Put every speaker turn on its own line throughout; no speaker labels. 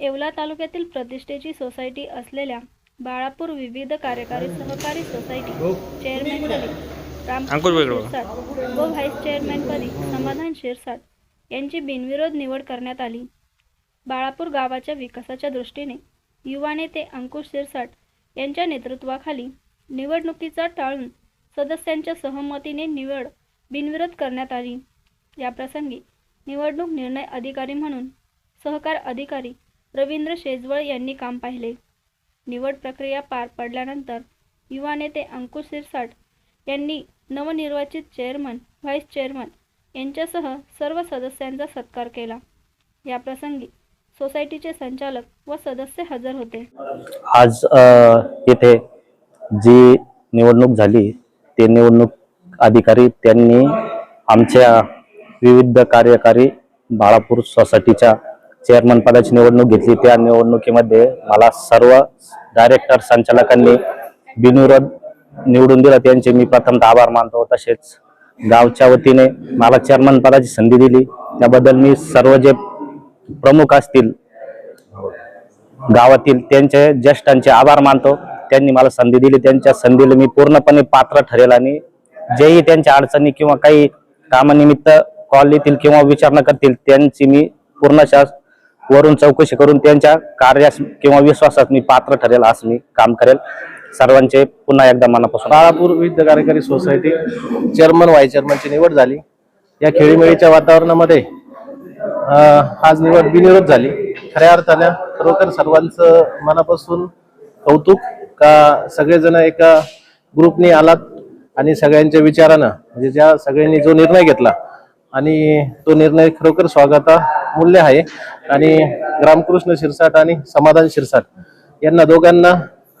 येवला तालुक्यातील प्रतिष्ठेची सोसायटी असलेल्या बाळापूर विविध कार्यकारी सहकारी सोसायटी चेअरमॅनपदी रामकृष्ण. शिरसाट व व्हाईस चेअरमॅनपदी समाधान शिरसाट यांची बिनविरोध निवड करण्यात आली. बाळापूर गावाच्या विकासाच्या दृष्टीने युवा नेते अंकुश शिरसाट यांच्या नेतृत्वाखाली निवडणुकीचा टाळून सदस्यांच्या सहमतीने निवड बिनविरोध करण्यात आली. याप्रसंगी निवडणूक निर्णय अधिकारी म्हणून सहकार अधिकारी रवींद्र शेजवळ यांनी काम पाहिले. निवड प्रक्रिया पार पडल्यानंतर युवा नेते अंकुश सिरसाट यांनी नवनिर्वाचित चेअरमन व्हाईस चेअरमन यांच्यासह सर्व सदस्यांचा सत्कार केला. याप्रसंगी सोसायटीचे संचालक व सदस्य हजर होते.
आज इथे येथे जी निवडणूक झाली ते निवडणूक अधिकारी त्यांनी आमच्या विविध कार्यकारी बाळापूर सोसायटीच्या चेअरमन पदाची निवडणूक घेतली. त्या निवडणुकीमध्ये मला सर्व डायरेक्टर संचालकांनी बिनविरोध निवडून दिला. त्यांचे मी प्रथमतः आभार मानतो. तसेच गावच्या वतीने मला चेअरमन पदाची संधी दिली. त्याबद्दल मी सर्व जे प्रमुख असतील गावातील त्यांचे ज्येष्ठांचे आभार मानतो. त्यांनी मला संधी दिली. त्यांच्या संधीला मी पूर्णपणे पात्र ठरेल आणि जेही त्यांच्या अडचणी किंवा काही कामानिमित्त कॉल येतील किंवा विचारणा करतील त्यांची मी पूर्णशा वरून चौकशी करून त्यांच्या कार्यास किंवा विश्वासात मी पात्र ठरेल असं मी काम करेल. सर्वांचे पुन्हा एकदा मनापासून
बाळापूर विविध कार्यकारी सोसायटी चेअरमन वाईस चेअरमनची निवड झाली. या खेळीमेळीच्या वातावरणामध्ये आज निवड बिनिरोध झाली. खऱ्या अर्थाने खरोखर सर्वांचं मनापासून कौतुक का सगळेजण एका ग्रुपनी आलात आणि सगळ्यांच्या विचारानं म्हणजे ज्या सगळ्यांनी जो निर्णय घेतला आणि तो निर्णय खरोखर स्वागता मूल्य आहे. आणि रामकृष्ण शिरसाट आणि समाधान शिरसाट यांना दोघांना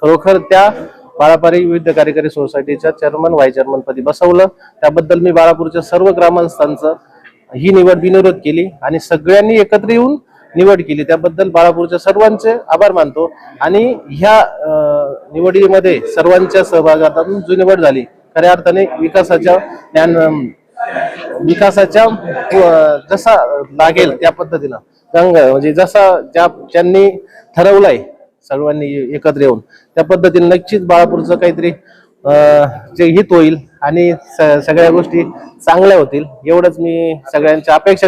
खरोखर त्या बाळापारी विविध कार्यकारी सोसायटीच्या चेअरमन व्हाईस चेअरमनपदी बसवलं. त्याबद्दल मी बाळापूरच्या सर्व ग्रामस्थांचं ही निवड बिनविरोध केली आणि सगळ्यांनी एकत्र येऊन निवड केली. त्याबद्दल बाळापूरच्या सर्वांचे आभार मानतो. आणि ह्या निवडीमध्ये सर्वांच्या सहभागातून जी निवड झाली. खऱ्या अर्थाने विकासाच्या ज्ञान विकासाच्या जसा लागेल त्या पद्धतीनं रंग म्हणजे जसा ज्या ज्यांनी ठरवलंय सर्वांनी एकत्र येऊन त्या पद्धतीने नक्कीच बाळापूरचं काहीतरी जे हित होईल आणि स- सगळ्या गोष्टी चांगल्या होतील एवढंच मी सगळ्यांच्या अपेक्षा